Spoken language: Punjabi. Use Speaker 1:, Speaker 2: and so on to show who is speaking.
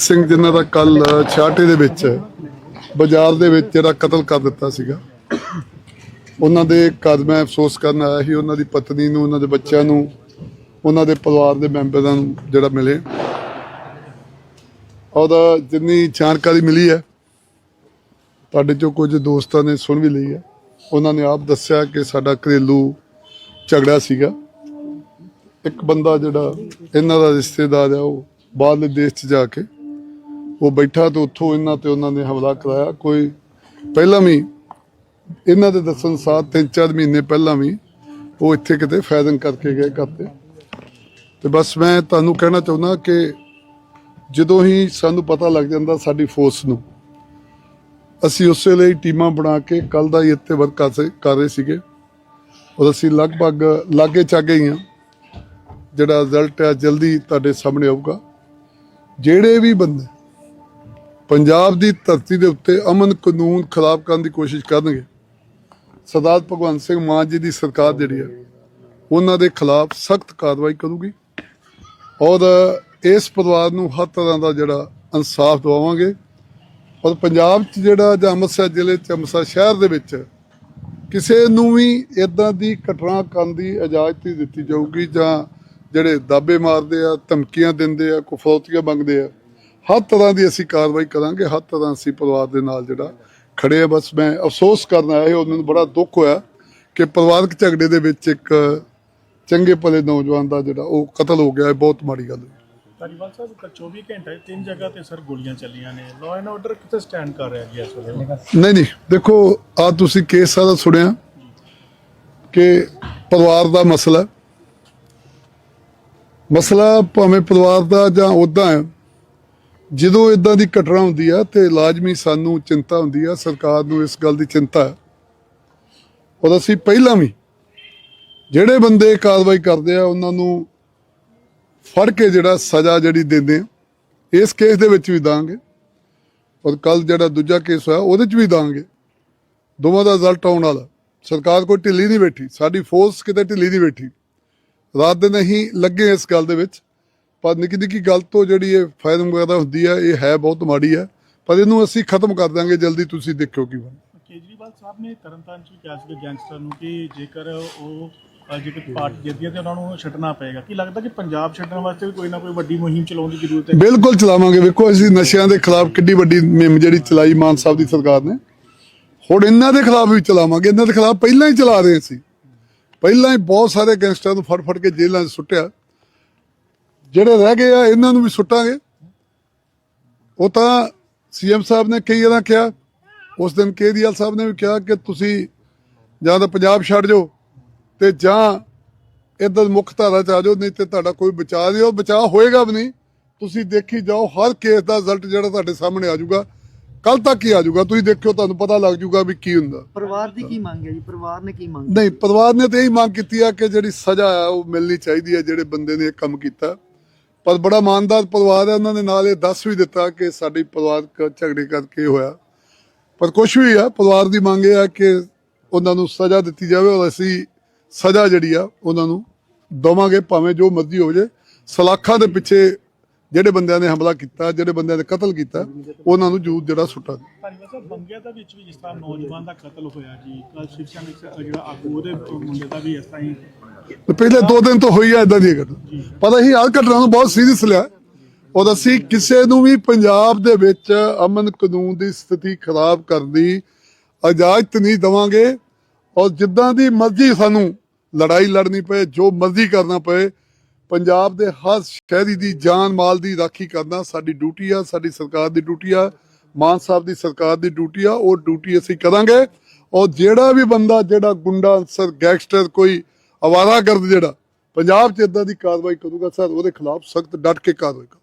Speaker 1: ਸਿੰਘ ਜਿਨ੍ਹਾਂ ਦਾ ਕੱਲ ਛਾਟੇ ਦੇ ਵਿੱਚ ਬਾਜ਼ਾਰ ਦੇ ਵਿੱਚ ਜਿਹੜਾ ਕਤਲ ਕਰ ਦਿੱਤਾ ਸੀਗਾ। ਉਹਨਾਂ ਦੇ ਘਰ ਮੈਂ ਅਫਸੋਸ ਕਰਨ ਆਇਆ ਸੀ, ਉਹਨਾਂ ਦੀ ਪਤਨੀ ਨੂੰ, ਉਹਨਾਂ ਦੇ ਬੱਚਿਆਂ ਨੂੰ, ਉਹਨਾਂ ਦੇ ਪਰਿਵਾਰ ਦੇ ਮੈਂਬਰਾਂ ਨੂੰ ਜਿਹੜਾ ਮਿਲੇ। ਉਹਦਾ ਜਿੰਨੀ ਜਾਣਕਾਰੀ ਮਿਲੀ ਹੈ, ਤੁਹਾਡੇ ਚੋਂ ਕੁਝ ਦੋਸਤਾਂ ਨੇ ਸੁਣ ਵੀ ਲਈ ਹੈ। ਉਹਨਾਂ ਨੇ ਆਪ ਦੱਸਿਆ ਕਿ ਸਾਡਾ ਘਰੇਲੂ ਝਗੜਾ ਸੀਗਾ। ਇੱਕ ਬੰਦਾ ਜਿਹੜਾ ਇਹਨਾਂ ਦਾ ਰਿਸ਼ਤੇਦਾਰ ਆ ਉਹ ਬਾਹਰਲੇ ਦੇਸ਼ 'ਚ ਜਾ ਕੇ ਉਹ ਬੈਠਾ ਤੇ ਉੱਥੋਂ ਇਹਨਾਂ ਤੇ ਉਹਨਾਂ ਨੇ ਹਮਲਾ ਕਰਾਇਆ। ਕੋਈ ਪਹਿਲਾਂ ਵੀ ਇਹਨਾਂ ਦੇ ਦੱਸਣ ਸਾਥ ਤਿੰਨ ਚਾਰ ਮਹੀਨੇ ਪਹਿਲਾਂ ਵੀ ਉਹ ਇੱਥੇ ਕਿਤੇ ਫਾਇਰਿੰਗ ਕਰਕੇ ਗਏ ਕਰਤੇ ਤੇ। ਬਸ ਮੈਂ ਤੁਹਾਨੂੰ ਕਹਿਣਾ ਚਾਹੁੰਦਾ ਕਿ ਜਦੋਂ ਹੀ ਸਾਨੂੰ ਪਤਾ ਲੱਗ ਜਾਂਦਾ ਸਾਡੀ ਫੋਰਸ ਨੂੰ, ਅਸੀਂ ਉਸੇ ਲਈ ਟੀਮਾਂ ਬਣਾ ਕੇ ਕੱਲ ਦਾ ਹੀ ਇੱਥੇ ਵਰਕ ਕਰ ਰਹੇ ਸੀਗੇ। ਔਰ ਅਸੀਂ ਲਗਭਗ ਲਾਗੇ ਚਾਗੇ ਹੀ ਹਾਂ। ਜਿਹੜਾ ਰਿਜ਼ਲਟ ਹੈ ਜਲਦੀ ਤੁਹਾਡੇ ਸਾਹਮਣੇ ਆਊਗਾ। ਜਿਹੜੇ ਵੀ ਬੰਦੇ ਪੰਜਾਬ ਦੀ ਧਰਤੀ ਦੇ ਉੱਤੇ ਅਮਨ ਕਾਨੂੰਨ ਖਿਲਾਫ ਕਰਨ ਦੀ ਕੋਸ਼ਿਸ਼ ਕਰਨਗੇ। ਸਰਦਾਰ ਭਗਵੰਤ ਸਿੰਘ ਮਾਨ ਜੀ ਦੀ ਸਰਕਾਰ ਜਿਹੜੀ ਹੈ, ਉਹਨਾਂ ਦੇ ਖਿਲਾਫ ਸਖਤ ਕਾਰਵਾਈ ਕਰੂਗੀ ਔਰ ਇਸ ਪਰਿਵਾਰ ਨੂੰ ਹਰ ਤਰ੍ਹਾਂ ਦਾ ਜਿਹੜਾ ਇਨਸਾਫ ਦਿਵਾਵਾਂਗੇ ਔਰ ਪੰਜਾਬ 'ਚ ਜਿਹੜਾ ਜਾਂ ਅੰਮ੍ਰਿਤਸਰ ਜ਼ਿਲ੍ਹੇ 'ਚ, ਅੰਮ੍ਰਿਤਸਰ ਸ਼ਹਿਰ ਦੇ ਵਿੱਚ ਕਿਸੇ ਨੂੰ ਵੀ ਇਦਾਂ ਦੀ ਘਟਨਾ ਕਰਨ ਦੀ ਇਜਾਜ਼ਤ ਨਹੀਂ ਦਿੱਤੀ ਜਾਊਗੀ ਜਾਂ ਜਿਹੜੇ ਦਾਬੇ ਮਾਰਦੇ ਆ, ਧਮਕੀਆਂ ਦਿੰਦੇ ਆ ਕੁਫੌਤੀਆਂ ਮੰਗਦੇ ਆ ਹਰ ਤਰ੍ਹਾਂ ਦੀ ਅਸੀਂ ਕਾਰਵਾਈ ਕਰਾਂਗੇ ਹਰ ਤਰ੍ਹਾਂ ਅਸੀਂ ਪਰਿਵਾਰ ਦੇ ਨਾਲ ਜਿਹੜਾ ਖੜੇ ਆ। ਬਸ ਮੈਂ ਅਫਸੋਸ ਕਰਨ ਆਇਆ ਉਹਨਾਂ ਨੂੰ ਬੜਾ ਦੁੱਖ ਹੋਇਆ ਕਿ ਪਰਿਵਾਰਕ ਝਗੜੇ ਦੇ ਵਿੱਚ ਇੱਕ ਚੰਗੇ ਭਲੇ ਨੌਜਵਾਨ ਦਾ ਜਿਹੜਾ ਉਹ ਕਤਲ ਹੋ ਗਿਆ ਬਹੁਤ ਮਾੜੀ ਗੱਲ ਹੈ
Speaker 2: ਧਾਰੀਵਾਲ ਸਾਹਿਬ ਇੱਕ 24 ਘੰਟੇ ਤਿੰਨ ਜਗ੍ਹਾ ਤੇ ਸਰ ਗੋਲੀਆਂ ਚੱਲੀਆਂ ਨੇ। ਲਾਅ ਐਂਡ ਆਰਡਰ ਕਿੱਥੇ ਸਟੈਂਡ ਕਰ ਰਿਹਾ ਜੀ ਇਸ ਵੇਲੇ?
Speaker 1: ਨਹੀਂ ਨਹੀਂ ਦੇਖੋ ਆ ਤੁਸੀਂ ਕੇਸ ਸਾਰਾ ਸੁਣਿਆ ਕਿ ਪਰਿਵਾਰ ਦਾ ਮਸਲਾ। ਮਸਲਾ ਭਾਵੇਂ ਪਰਿਵਾਰ ਦਾ ਜਾਂ ਉਦਾਂ ਹੈ ਜਦੋਂ ਇਦਾਂ ਦੀ ਘਟਨਾ ਹੁੰਦੀ ਆ ਤੇ ਲਾਜ਼ਮੀ ਸਾਨੂੰ ਚਿੰਤਾ ਹੁੰਦੀ ਆ, ਸਰਕਾਰ ਨੂੰ ਇਸ ਗੱਲ ਦੀ ਚਿੰਤਾ ਹੈ ਔਰ ਅਸੀਂ ਪਹਿਲਾਂ ਵੀ ਜਿਹੜੇ ਬੰਦੇ ਕਾਰਵਾਈ ਕਰਦੇ ਆ, ਉਹਨਾਂ ਨੂੰ ਫੜ ਕੇ ਜਿਹੜਾ ਸਜ਼ਾ ਜਿਹੜੀ ਦਿੰਦੇ ਆ, ਇਸ ਕੇਸ ਦੇ ਵਿੱਚ ਵੀ ਦਾਂਗੇ। ਔਰ ਕੱਲ ਜਿਹੜਾ ਦੂਜਾ ਕੇਸ ਹੋਇਆ, ਉਹਦੇ 'ਚ ਵੀ ਦਾਂਗੇ। ਦੋਵਾਂ ਦਾ ਰਿਜ਼ਲਟ ਆਉਣ ਵਾਲਾ। ਸਰਕਾਰ ਕੋਈ ਢਿੱਲੀ ਨਹੀਂ ਬੈਠੀ, ਸਾਡੀ ਫੋਰਸ ਕਿਤੇ ਢਿੱਲੀ ਨਹੀਂ ਬੈਠੀ। ਰਾਤ ਦਿਨ ਅਸੀਂ ਲੱਗੇ ਇਸ ਗੱਲ ਦੇ ਵਿੱਚ। ਪਰ ਨਿੱਕੀ ਨਿੱਕੀ ਗੱਲ ਤੋਂ ਜਿਹੜੀ ਇਹ ਫਾਇਰਿੰਗ ਵਗੈਰਾ ਹੁੰਦੀ ਹੈ ਇਹ ਹੈ ਬਹੁਤ ਮਾੜੀ ਹੈ ਪਰ ਇਹਨੂੰ ਅਸੀਂ ਖਤਮ ਕਰ ਦਾਂਗੇ ਜਲਦੀ ਤੁਸੀਂ ਦੇਖਿਓ ਕੀ ਬਣਦਾ।
Speaker 2: ਕੇਜਰੀਵਾਲ ਸਾਹਿਬ ਨੇ ਤਰਨਤਾਰਨ 'ਚ ਵੀ ਕਿਹਾ ਸੀ ਗੈਂਗਸਟਰ ਨੂੰ ਕਿ ਜੇਕਰ ਉਹ ਜੇਕਰ ਪਾਰਟੀ ਜਿੱਤਦੀ ਹੈ ਤੇ ਉਹਨਾਂ ਨੂੰ ਛੱਡਣਾ ਪਏਗਾ। ਕੀ ਲੱਗਦਾ ਕਿ ਪੰਜਾਬ ਛੱਡਣ ਵਾਸਤੇ ਵੀ ਕੋਈ ਨਾ ਕੋਈ ਵੱਡੀ ਮੁਹਿੰਮ ਚਲਾਉਣ ਦੀ ਜ਼ਰੂਰਤ ਹੈ?
Speaker 1: ਬਿਲਕੁਲ ਚਲਾਵਾਂਗੇ। ਵੇਖੋ ਅਸੀਂ ਨਸ਼ਿਆਂ ਦੇ ਖਿਲਾਫ ਕਿੱਡੀ ਵੱਡੀ ਮੁਹਿੰਮ ਜਿਹੜੀ ਚਲਾਈ ਮਾਨ ਸਾਹਿਬ ਦੀ ਸਰਕਾਰ ਨੇ। ਹੁਣ ਇਹਨਾਂ ਦੇ ਖਿਲਾਫ ਵੀ ਚਲਾਵਾਂਗੇ। ਇਹਨਾਂ ਦੇ ਖਿਲਾਫ ਪਹਿਲਾਂ ਹੀ ਚਲਾ ਰਹੇ ਸੀ। ਪਹਿਲਾਂ ਹੀ ਬਹੁਤ ਸਾਰੇ ਗੈਂਗਸਟਰਾਂ ਨੂੰ ਫੜ ਫੜ ਕੇ ਜੇਲ੍ਹਾਂ 'ਚ ਸੁੱਟਿਆ। ਜਿਹੜੇ ਰਹਿ ਗਏ ਆ ਇਹਨਾਂ ਨੂੰ ਵੀ ਸੁੱਟਾਂਗੇ। ਉਹ ਤਾਂ ਸੀਐਮ ਸਾਹਿਬ ਨੇ ਕਈ ਵਾਰਾਂ ਕਿਹਾ ਉਸ ਦਿਨ ਕੇਜਰੀਵਾਲ ਸਾਹਿਬ ਨੇ ਵੀ ਕਿਹਾ ਕਿ ਤੁਸੀਂ ਜਾਂ ਤਾਂ ਪੰਜਾਬ ਛੱਡ ਜਾਓ ਤੇ ਜਾਂ ਇਧਰ ਮੁੱਖ ਧਾਰਾ ਚ ਆ ਜਾਓ ਨਹੀਂ ਤੇ ਤੁਹਾਡਾ ਕੋਈ ਬਚਾਅ ਨਹੀਂ ਉਹ ਬਚਾਅ ਹੋਏਗਾ ਵੀ ਨਹੀਂ। ਤੁਸੀਂ ਦੇਖੀ ਜਾਓ ਹਰ ਕੇਸ ਦਾ ਰਿਜ਼ਲਟ ਜਿਹੜਾ ਤੁਹਾਡੇ ਸਾਹਮਣੇ ਆ ਜਾਊਗਾ ਕੱਲ ਤੱਕ ਹੀ ਆ ਜਾਊਗਾ। ਤੁਸੀਂ ਦੇਖਿਓ ਤੁਹਾਨੂੰ ਪਤਾ ਲੱਗ ਜਾਊਗਾ ਵੀ ਕੀ ਹੁੰਦਾ।
Speaker 3: ਪਰਿਵਾਰ ਦੀ ਕੀ ਮੰਗ ਹੈ ਜੀ? ਪਰਿਵਾਰ ਨੇ ਕੀ ਮੰਗ
Speaker 1: ਨਹੀਂ ਪਰਿਵਾਰ ਨੇ ਤੇ ਇਹੀ ਮੰਗ ਕੀਤੀ ਆ ਕਿ ਜਿਹੜੀ ਸਜ਼ਾ ਆ ਉਹ ਮਿਲਣੀ ਚਾਹੀਦੀ ਹੈ ਜਿਹੜੇ ਬੰਦੇ ਨੇ ਇਹ ਕੰਮ ਕੀਤਾ। ਪਰ ਬੜਾ ਇਮਾਨਦਾਰ ਪਰਿਵਾਰ ਹੈ। ਉਹਨਾਂ ਨੇ ਨਾਲ ਇਹ ਦੱਸ ਵੀ ਦਿੱਤਾ ਕਿ ਸਾਡੀ ਪਰਿਵਾਰਕ ਝਗੜੇ ਕਰਕੇ ਹੋਇਆ। ਪਰ ਕੁਝ ਵੀ ਆ, ਪਰਿਵਾਰ ਦੀ ਮੰਗ ਇਹ ਆ ਕਿ ਉਹਨਾਂ ਨੂੰ ਸਜ਼ਾ ਦਿੱਤੀ ਜਾਵੇ ਔਰ ਅਸੀਂ ਸਜ਼ਾ ਜਿਹੜੀ ਆ, ਉਹਨਾਂ ਨੂੰ ਦਵਾਂਗੇ, ਭਾਵੇਂ ਜੋ ਮਰਜ਼ੀ ਹੋ ਜੇ। ਸਲਾਖਾਂ ਦੇ ਪਿੱਛੇ ਜਿਹੜੇ ਬੰਦਿਆਂ ਨੇ ਹਮਲਾ ਕੀਤਾ ਜਿਹੜੇ ਬੰਦਿਆਂ ਨੇ ਕਤਲ ਕੀਤਾ ਉਹਨਾਂ ਨੂੰ ਜੂਤ ਜਿਹੜਾ ਸੁੱਟਾ
Speaker 2: ਧਾਰੀਵਾਲ ਸਾਹਿਬ ਬੰਗਿਆ ਦਾ ਵਿੱਚ ਵੀ ਜਿਸ ਤਰ੍ਹਾਂ ਨੌਜਵਾਨ ਦਾ ਕਤਲ ਹੋਇਆ ਜੀ ਕੱਲ ਸ਼ਿਵ ਸੈਨਾ ਦਾ ਜਿਹੜਾ ਆਗੂ ਉਹਦੇ ਮੁੰਡੇ ਦਾ ਵੀ ਇਸ ਤਰ੍ਹਾਂ ਹੀ
Speaker 1: ਤੇ ਪਹਿਲੇ ਦੋ ਦਿਨ ਤੋਂ ਹੋਈ ਆ ਇਦਾਂ ਦੀ ਘਟਨਾ। ਪਰ ਅਸੀਂ ਹਰ ਘਟਨਾ ਨੂੰ ਬਹੁਤ ਸੀਰੀਅਸ ਲਿਆ। ਔਰ ਅਸੀਂ ਕਿਸੇ ਨੂੰ ਵੀ ਪੰਜਾਬ ਦੇ ਵਿੱਚ ਅਮਨ ਕਾਨੂੰਨ ਦੀ ਸਥਿਤੀ ਖਰਾਬ ਕਰਨ ਦੀ ਇਜਾਜ਼ਤ ਨਹੀਂ ਦਵਾਂਗੇ। ਔਰ ਜਿੱਦਾਂ ਦੀ ਮਰਜ਼ੀ ਸਾਨੂੰ ਲੜਾਈ ਲੜਨੀ ਪਏ ਜੋ ਮਰਜ਼ੀ ਕਰਨਾ ਪਏ ਪੰਜਾਬ ਦੇ ਹਰ ਸ਼ਹਿਰੀ ਦੀ ਜਾਨ ਮਾਲ ਦੀ ਰਾਖੀ ਕਰਨਾ ਸਾਡੀ ਡਿਊਟੀ ਆ, ਸਾਡੀ ਸਰਕਾਰ ਦੀ ਡਿਊਟੀ ਆ, ਮਾਨ ਸਾਹਿਬ ਦੀ ਸਰਕਾਰ ਦੀ ਡਿਊਟੀ ਆ, ਉਹ ਡਿਊਟੀ ਅਸੀਂ ਕਰਾਂਗੇ। ਔਰ ਜਿਹੜਾ ਵੀ ਬੰਦਾ, ਜਿਹੜਾ ਗੁੰਡਾ, ਅਨਸਰ, ਗੈਂਗਸਟਰ, ਕੋਈ ਅਵਾਰਾਗਰਦ ਜਿਹੜਾ, ਪੰਜਾਬ 'ਚ ਇਦਾਂ ਦੀ ਕਾਰਵਾਈ ਕਰੂਗਾ, ਸਰ, ਉਹਦੇ ਖਿਲਾਫ ਸਖਤ ਡਟ ਕੇ ਕਾਰਵਾਈ ਕਰੋ।